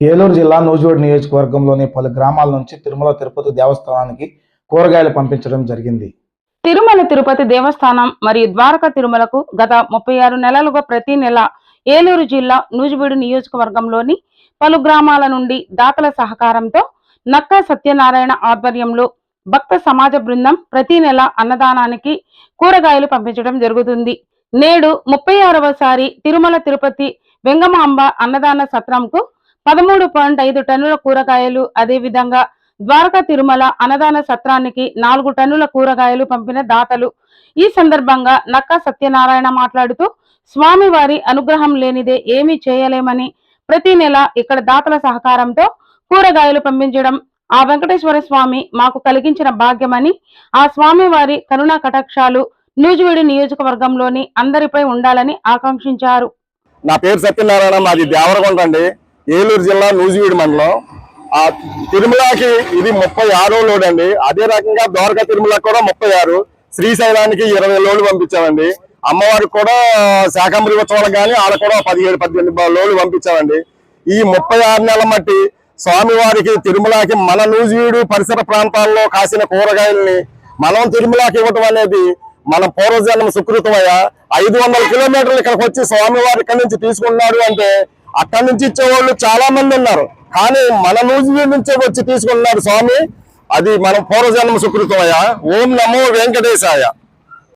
ఏలూరు జిల్లా నూజివీడు నియోజకవర్గంలోని పలు గ్రామాల నుంచి తిరుమల తిరుపతి దేవస్థానానికి కూరగాయలు పంపించడం జరిగింది. తిరుమల తిరుపతి దేవస్థానం మరియు ద్వారకా తిరుమలకు గత ముప్పై ఆరు నెలలుగా ప్రతి నెల ఏలూరు జిల్లా నూజివీడు నియోజకవర్గంలోని పలు గ్రామాల నుండి దాతల సహకారంతో నక్కా సత్యనారాయణ ఆధ్వర్యంలో భక్త సమాజ బృందం ప్రతి నెల అన్నదానానికి కూరగాయలు పంపించడం జరుగుతుంది. నేడు ముప్పై ఆరవసారి తిరుమల తిరుపతి వెంగమాంబ అన్నదాన సత్రంకు పదమూడు పాయింట్ ఐదు టన్నుల కూరగాయలు అదేవిధంగా ద్వారకా తిరుమల అన్నదాన సత్రానికి నాలుగు టన్నుల కూరగాయలు పంపిన దాతలు. ఈ సందర్భంగా నక్కా సత్యనారాయణ మాట్లాడుతూ స్వామివారి అనుగ్రహం లేనిదే ఏమీ చేయలేమని ప్రతి నెల ఇక్కడ దాతల సహకారంతో కూరగాయలు పంపించడం ఆ వెంకటేశ్వర స్వామి మాకు కలిగించిన భాగ్యమని ఆ స్వామివారి కరుణా కటాక్షాలు నూజివీడు నియోజకవర్గంలోని అందరిపై ఉండాలని ఆకాంక్షించారు. నా పేరు సత్యనారాయణ మాది దేవరగొండ అండి. ఏలూరు జిల్లా నూజివీడు మండలం. ఆ తిరుమలకి ఇది ముప్పై ఆరో లోడ్ అండి అదే రకంగా ద్వారకా తిరుమల కూడా ముప్పై ఆరు. శ్రీశైలానికి ఇరవై లోడ్లు పంపించామండి. అమ్మవారికి కూడా శాకంబరి ఉత్సవాలకు కానీ ఆడ కూడా పదిహేడు పద్దెనిమిది లోడ్లు పంపించామండి. ఈ ముప్పై ఆరు నెలల మట్టి స్వామివారికి తిరుమలకి మన నూజివీడు పరిసర ప్రాంతాల్లో కాసిన కూరగాయల్ని మనం తిరుమలకి ఇవ్వటం అనేది మన పూర్వజన్మ సుకృతమయ్య. ఐదు వందల కిలోమీటర్లు ఇక్కడికి వచ్చి స్వామివారి ఇక్కడి నుంచి తీసుకున్నాడు అంటే అక్కడి నుంచి ఇచ్చేవాళ్ళు చాలా మంది ఉన్నారు. కానీ మన నూజివీడు నుంచే వచ్చి తీసుకున్నారు స్వామి. అది మన పూర్వజన్మ సుకృతమయ్య. ఓం నమో వెంకటేశాయ.